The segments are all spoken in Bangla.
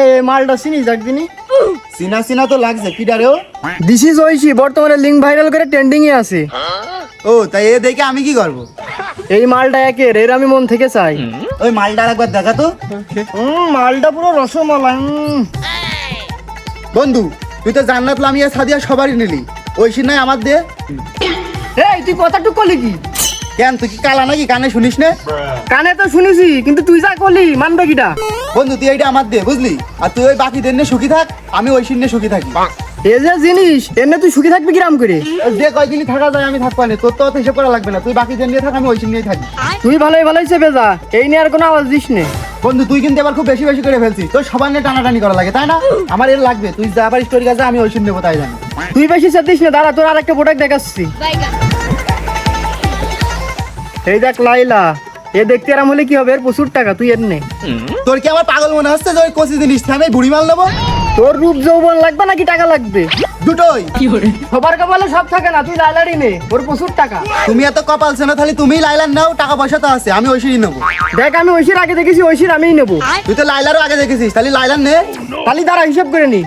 এই মালটা চিনিস একদিনই? সিনা সিনা তো লাগছে কিডারেও দিস ইজ ঐশী বর্তমানে লিঙ্ক ভাইরাল করে ট্রেন্ডিং এ আছে। ও তাই এ দেখে আমি কি করব? এই মালটা একের এর আমি মন থেকে চাই। ওই মালটা একবার দেখা তো। হুম মালটা পুরো রসমালাই বন্ধু তুই তো জান্নাত লামিয়া সাদিয়া সবারই নিলি। ঐশী নাই আমার দে। এই তুই কথাটুকু করলি কি? কেন তুই কি কালা নাকি? কানে শুনিস না? কানে তো শুনেছি কিন্তু তুই যা করলি মানবে কিটা? বন্ধু তুই এইটা আমার দে বুঝলি? আর তুই ওই বাকি দিন সুখী থাক আমি নিয়ে সুখী থাকি। এ যে জিনিস এমনি তুই সুখী থাকবি কিরাম করে? যে কয়দিনই থাকা যায় আমি থাকব না। তোর তো অত হিসেব করা লাগবে না। তুই বাকি দিন নিয়ে থাক আমি নিয়ে থাকি। তুই ভালোই ভালোই চেপে যা। এই নিয়ে আর কোনো আওয়াজ দিস নে। বন্ধু তুই কিন্তু এবার খুব বেশি বেশি করে ফেলছিস। তোর সবার নিয়ে টানাটানি করা লাগে তাই না? আমার এর লাগবে। তুই যা পারিস তোর কাছে আমি ঐশীর নেব তাই জানি? তুই বেশি চেতিস না দাঁড়া তোর আর একটা প্রোডাক্ট দেখাচ্ছি এই দেখ লাইলা এ দেখতে এরম হলে কি হবে? এর প্রচুর টাকা তুই এর নে। তোর কি আমার পাগল মনে হচ্ছে যে ওই কষি জিনিস আমি বুড়ি মাল নেব? তোর রূপ যৌবন লাগবে নাকি টাকা লাগবে? দুটোই। সবার কপালে সব থাকে না তুই লাইলারই নে ওর প্রচুর টাকা। তুমি এত কপাল না তাহলে তুমি লাইলার নাও টাকা পয়সা তো আছে আমি ঐশীরই নেব। দেখ আমি ঐশীর আগে দেখেছি ঐশীর আমিই নেব। তুই তো লাইলারও আগে দেখেছিস তাহলে লাইলার নে। তাহলে দাঁড়া হিসাব করে নি।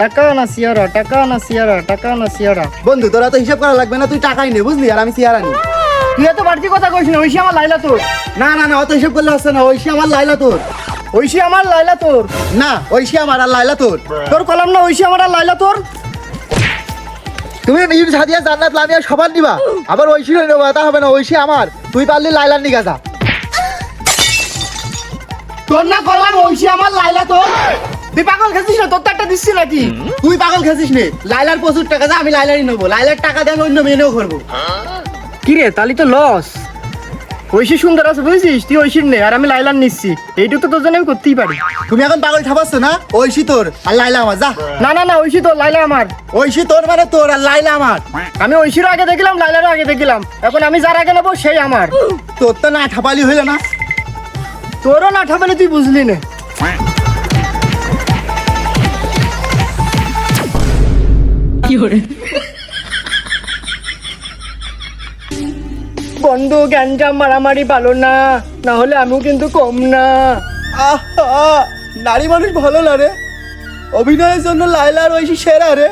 টাকা না সিয়ারা টাকা না সিয়ারা টাকা না সিয়ারা। বন্ধু তোরা তো হিসাব করা লাগবে না তুই টাকাই নে বুঝলি? আর আমি চেয়ার আনি তুই এত বাড়তি কথা কইস না ঐশী আমার লাইলা তোর। না না না অত হিসাব করলে হচ্ছে না ঐশী আমার লাইলা তোর। ঐশী আমার লাইলা তোর। না ঐশী আমার আর লাইলা তোর। তোর কলাম না ঐশী আমার আর লাইলা তোর। তুমি মিম সাদিয়া জান্নাত লামিয়া সবার নিবা। আবার ঐশীর নেব তা হবে না ঐশী আমার। তুই পারলি লাইলার নিগা যা। তোর না কলাম ঐশী আমার লাইলা তোর। তুই পাগল খেয়েছিস না তোর তো একটা দিচ্ছি নাকি? তুই পাগল খেয়েছিস নে। লাইলার প্রচুর টাকা যা আমি লাইলারই নেব। লাইলার টাকা দিয়ে আমি অন্য মেনেও করব। কি রে তাহলে তো লস ঐশী সুন্দর আছে বুঝছিস? তুই ঐশীর নে আর আমি লাইলার নিচ্ছি। এইটুকু তো তোর জন্য আমি করতেই পারি। তুমি এখন পাগল ঠাপাচ্ছ না? ঐশী তোর আর লাইলা আমার যা। না না না ঐশী তোর লাইলা আমার। ঐশী তোর মানে তোর আর লাইলা আমার। আমি ঐশীর আগে দেখলাম লাইলারও আগে দেখলাম। এখন আমি যার আগে নেব সেই আমার। তোর তো না ঠাপালি হইল না। তোরও না ঠাপালি তুই বুঝলি না। বন্ধু, গ্যাঞ্জাম মারামারি পালো না না হলে আমিও কিন্তু কম না। আহ, নারী মানুষ ভালো না রে। অভিনয়ের জন্য লাইলার রয়েছে সেরা রে।